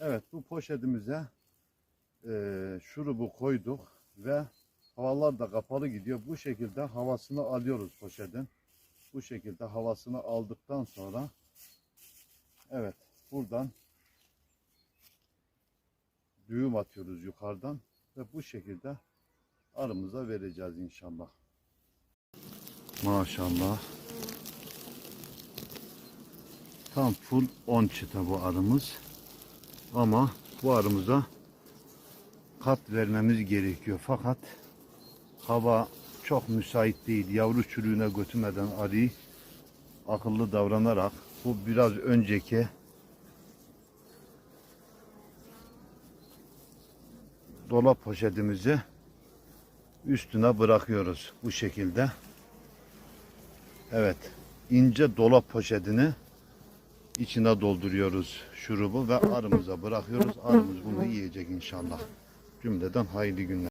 Evet bu poşetimize e, şurubu koyduk ve havalar da kapalı gidiyor. Bu şekilde havasını alıyoruz poşetin. Bu şekilde havasını aldıktan sonra evet buradan düğüm atıyoruz yukarıdan ve bu şekilde arımıza vereceğiz inşallah. Maşallah. Tam full 10 çıta bu arımız. Ama bu arımıza kat vermemiz gerekiyor. Fakat hava çok müsait değil. Yavru çürüğüne götürmeden arıyı akıllı davranarak bu biraz önceki dolap poşetimizi üstüne bırakıyoruz bu şekilde. Evet, ince dolap poşetini içine dolduruyoruz şurubu ve arımıza bırakıyoruz. Arımız bunu yiyecek inşallah. Cümleden hayırlı günler.